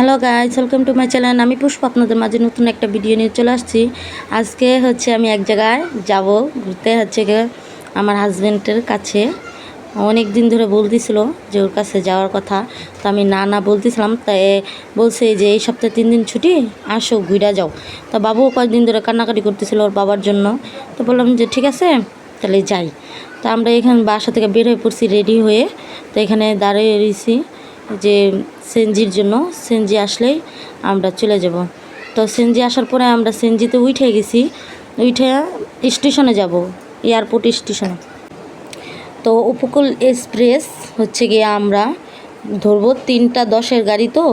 Hello guys welcome to my channel আমি পুষ্প, আপনাদের মাঝে নতুন একটা ভিডিও নিয়ে চলে আসছি। আজকে হচ্ছে আমি এক জায়গায় যাব, ঘুরতে হচ্ছে আমার হাজব্যান্ডের কাছে। অনেক দিন ধরে বলতেছিল যে ওর কাছে যাওয়ার কথা। তো আমি না না বলতেছিলাম তাই বলছে যে এই সপ্তাহে তিন দিন ছুটি, আসো, ঘুরা যাও। তো বাবুও কয়েকদিন ধরে কান্নাকাটি করতেছিল ওর বাবার জন্য। তো বললাম যে ঠিক আছে, তাহলে যাই। তো আমরা এখানে বাসা থেকে বের হয়ে পড়ছি রেডি হয়ে। তো এখানে দাঁড়িয়ে রয়েছি যে সেনজির জন্য, সেনজি আসলেই আমরা চলে যাব। তো সেনজি আসার পরে আমরা সেনজিতে উঠে গেছি, উঠে স্টেশনে যাব, এয়ারপোর্ট স্টেশনে। তো উপকূল এক্সপ্রেস হচ্ছে গিয়ে আমরা ধরবো তিনটা দশের গাড়ি তো।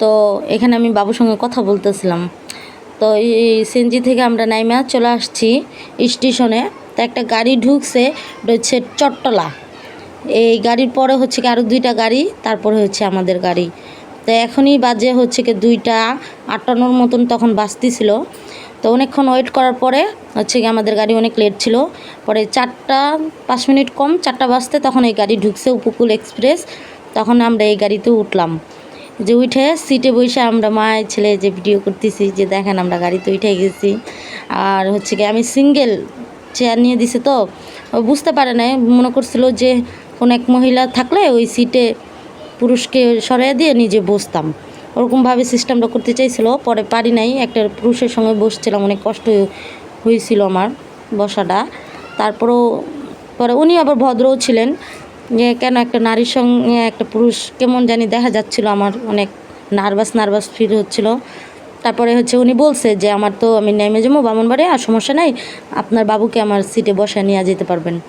তো এখানে আমি বাবুর সঙ্গে কথা বলতেছিলাম। তো এই সেনজি থেকে আমরা নাইমা চলে আসছি স্টেশনে। তো একটা গাড়ি ঢুকছে হচ্ছে চট্টলা। এই গাড়ির পরে হচ্ছে কি আরও দুইটা গাড়ি, তারপরে হচ্ছে আমাদের গাড়ি। তো এখনই বাজে হচ্ছে কি দুইটা আটান্নর মতন তখন বাজতেছিল। তো অনেকক্ষণ ওয়েট করার পরে হচ্ছে কি আমাদের গাড়ি অনেক লেট ছিল। পরে চারটা, পাঁচ মিনিট কম, চারটা বাজতে তখন এই গাড়ি ঢুকছে উপকূল এক্সপ্রেস তখন আমরা এই গাড়িতে উঠলাম। যে উঠে সিটে বসে আমরা মায়ের ছেলে যে ভিডিও করতেছি, যে দেখেন আমরা গাড়িতে উঠে গেছি। আর হচ্ছে কি আমি সিঙ্গেল চেয়ার নিয়ে দিছে তো। বুঝতে পারে না মনে করছিল যে কোনো এক মহিলা থাকলে ওই সিটে পুরুষকে সরিয়ে দিয়ে নিজে বসতাম। ওরকমভাবে সিস্টেমটা করতে চাইছিল, পরে পারি নাই। একটা পুরুষের সঙ্গে বসছিলাম, অনেক কষ্ট হয়েছিল আমার বসাটা। তারপরেও, পরে উনি আবার ভদ্রও ছিলেন। যে কেন একটা নারীর সঙ্গে একটা পুরুষ, কেমন জানি দেখা যাচ্ছিল আমার, অনেক নার্ভাস নার্ভাস ফিল হচ্ছিল। তারপরে হচ্ছে উনি বলছে যে, আমার তো আমি নেমে যাব বামনবাড়ি আর সমস্যা নাই। আপনার বাবুকে আমার সিটে বসায় নিয়ে যেতে পারবেন।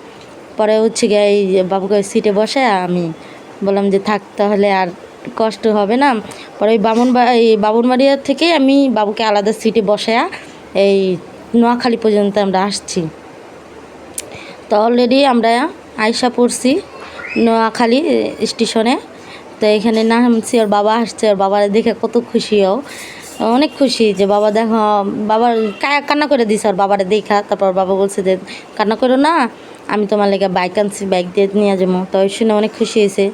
পরে হচ্ছে গিয়ে এই বাবুকে সিটে বসে আমি বললাম যে থাক তাহলে আর কষ্ট হবে না। পরে ওই বামনবা এই বামনবাড়িয়া থেকে আমি বাবুকে আলাদা সিটে বসায়া এই নোয়াখালী পর্যন্ত আমরা আসছি। তো অলরেডি আমরা আয়সা পড়ছি নোয়াখালী স্টেশনে। তো এখানে নামছি, ওর বাবা আসছে, ওর বাবার দেখে কত খুশিও অনেক খুশি যে বাবা দেখো, বাবার কান্না করে দিছে ওর বাবারে দেখা। তারপর বাবা বলছে যে, কান্না করো না আমি তোমার লেগে বাইক আনছি বাইক দিয়ে নিয়ে যাব। তো ওই শুনে অনেক খুশি হয়েছে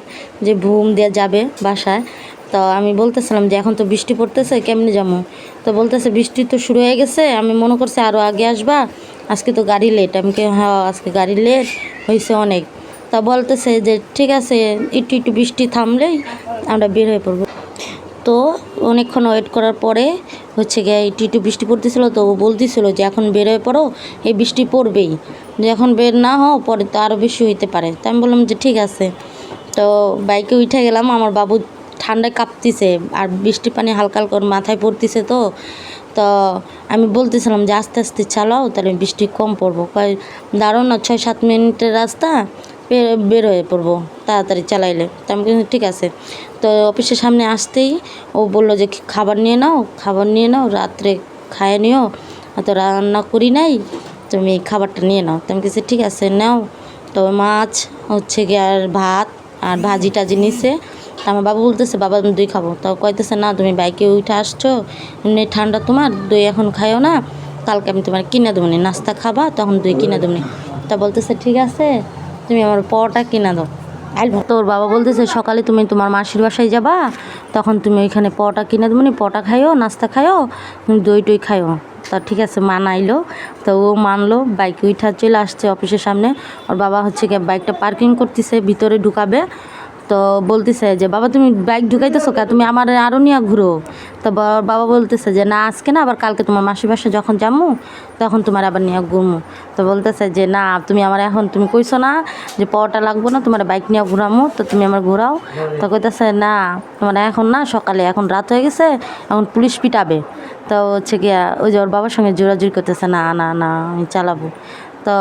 যে ভুম দিয়ে যাবে বাসায়। তো আমি বলতেছিলাম যে, এখন তো বৃষ্টি পড়তেছে, কেমনে যাব? তো বলতেছে, বৃষ্টি তো শুরু হয়ে গেছে, আমি মনে করছি আরও আগে আসবা। আজকে তো গাড়ি লেট আমি কে হ্যাঁ আজকে গাড়ি লেট হয়েছে অনেক। তা বলতেছে যে, ঠিক আছে, একটু একটু বৃষ্টি থামলেই আমরা বের হয়ে পড়ব। তো অনেকক্ষণ ওয়েট করার পরে হচ্ছে গিয়ে একটু বৃষ্টি পড়তেছিল, তো ও বলতেছিল যে এখন বের হয়ে পড়ো, এই বৃষ্টি পড়বেই। যে এখন বের না হও, পরে তো আরও বেশি হইতে পারে। তো আমি বললাম যে ঠিক আছে। তো বাইকে উঠে গেলাম, আমার বাবু ঠান্ডায় কাঁপতিছে, আর বৃষ্টি পানি হালকা হালকা ওর মাথায় পড়তেছে তো। তো আমি বলতেছিলাম যে আস্তে আস্তে চালাও, তাহলে বৃষ্টি কম পড়ব। কয় দাঁড়ো না, ছয় সাত মিনিটের রাস্তা বের হয়ে পড়ব তাড়াতাড়ি চালাইলে। তো আমি বললাম, ঠিক আছে। তো অফিসের সামনে আসতেই ও বলল যে খাবার নিয়ে নাও খাবার নিয়ে নাও রাত্রে খায় নিও। তো রান্না করি নাই তুমি খাবারটা নিয়ে নাও। তো আমি কিছু ঠিক আছে নাও। তো মাছ হচ্ছে গিয়ে আর ভাত আর ভাজি টাজি নিছে। তা আমার বাবা বলতেছে বাবা দই খাব। তো কইতেছে না তুমি বাইকে উঠে আসছো এমনি ঠান্ডা তোমার দই এখন খাইও না। কালকে আমি তোমার কিনে দেবো নাস্তা খাবা তখন দই কিনে দেবো তা বলতেছে ঠিক আছে। তুমি আমার পটা কিনা দাও। তোর বাবা বলতেছে, সকালে তুমি তোমার মাসির বাসায় যাবা, তখন তুমি ওইখানে পটা কিনে দেবো পটা খাইও, নাস্তা খাইও, তুমি দই টই খাইও। তা ঠিক আছে, মানাইলো। তো ও মানলো, বাইক উঠা চলে আসছে অফিসের সামনে। ওর বাবা হচ্ছে বাইকটা পার্কিং করতেছে, ভিতরে ঢুকাবে। তো বলতেছে যে, বাবা, তুমি বাইক ঢুকাইতেছো কে? তুমি আমার আরও নিয়ে ঘুরো। তো বাবা বলতেছে যে, না, আজকে না, আবার কালকে তোমার মাসি বাসায় যখন যাব তখন তোমার আবার নিয়ে ঘুরমু। তো বলতেছে যে, না, তুমি আমার এখন, তুমি কইছো না যে পাওয়াটা লাগবো না, তোমার বাইক নিয়ে ঘুরামো, তো তুমি আমার ঘুরাও। তো কইতেছে, না, তোমার এখন না, সকালে, এখন রাত হয়ে গেছে, এখন পুলিশ পিটাবে। তো হচ্ছে গিয়া, ওই যে ওর বাবার সঙ্গে জোরাজুরি করতেছে, না না না, আমি চালাবো। তো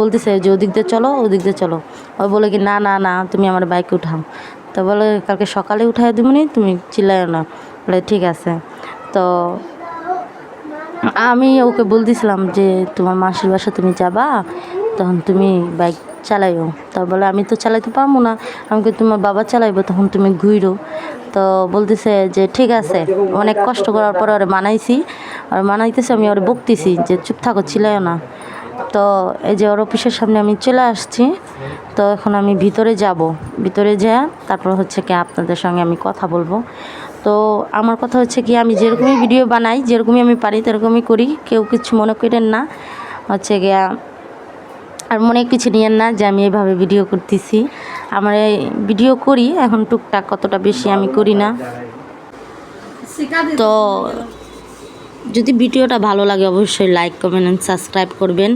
বলতেছে যে ওদিক দিয়ে চলো, ওদিক দিয়ে চলো। ও বলে কি, না না না, তুমি আমার বাইকে উঠাও। তো বলে, কালকে সকালে উঠাই দিবনি তুমি চিল্লাইও না। বলে, ঠিক আছে। তো আমি ওকে বলতেছিলাম যে, তোমার মাসির বাসা তুমি যাবা, তখন তুমি বাইক চালাইও। তা বলে, আমি তো চালাইতে পারব না। আমাকে তোমার বাবা চালাইবো, তখন তুমি ঘুরো তো বলতেছে যে, ঠিক আছে। অনেক কষ্ট করার পরে ওরে মানাইছি। আর মানাইতেছে, আমি ওরে বকতেছি যে, চুপ থাকো চিলাইও না। তো এই যে ওর অফিসের সামনে আমি চলে আসছি তো এখন আমি ভিতরে যাব। ভিতরে যা তারপর হচ্ছে কি আপনাদের সঙ্গে আমি কথা বলব। তো আমার কথা হচ্ছে কি আমি যেরকমই ভিডিও বানাই যেরকমই আমি পারি সেরকমই করি কেউ কিছু মনে করেন না। হচ্ছে গিয়া আর মনে কিছু নিয়েন না যে আমি এইভাবে ভিডিও করতেছি। আমার এই ভিডিও করি এখন টুকটাক কতটা বেশি আমি করি না। তো যদি ভিডিওটা ভালো লাগে অবশ্যই লাইক কমেন্ট অ্যান্ড সাবস্ক্রাইব করবেন।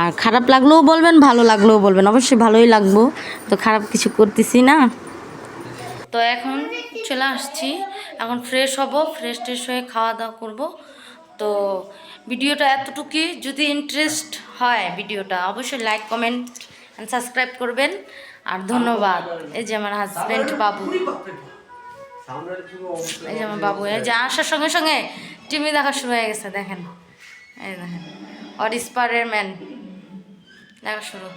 আর খারাপ লাগলেও বলবেন, ভালো লাগলেও বলবেন। অবশ্যই ভালোই লাগবো। তো খারাপ কিছু করতেছি না। তো এখন চলে আসছি। এখন ফ্রেশ হব ফ্রেশ ট্রেশ হয়ে খাওয়া দাওয়া করব। তো ভিডিওটা এতটুকুই। যদি ইন্টারেস্ট হয় ভিডিওটা, অবশ্যই লাইক কমেন্ট অ্যান্ড সাবস্ক্রাইব করবেন। আর ধন্যবাদ। এই যে আমার হাজব্যান্ড বাবু। এই যে আমার বাবু, এই যে আসার সঙ্গে সঙ্গে টিভি দেখা শুরু হয়ে গেছে দেখেন। এই দেখেন অর ম্যান দেখা শুরু।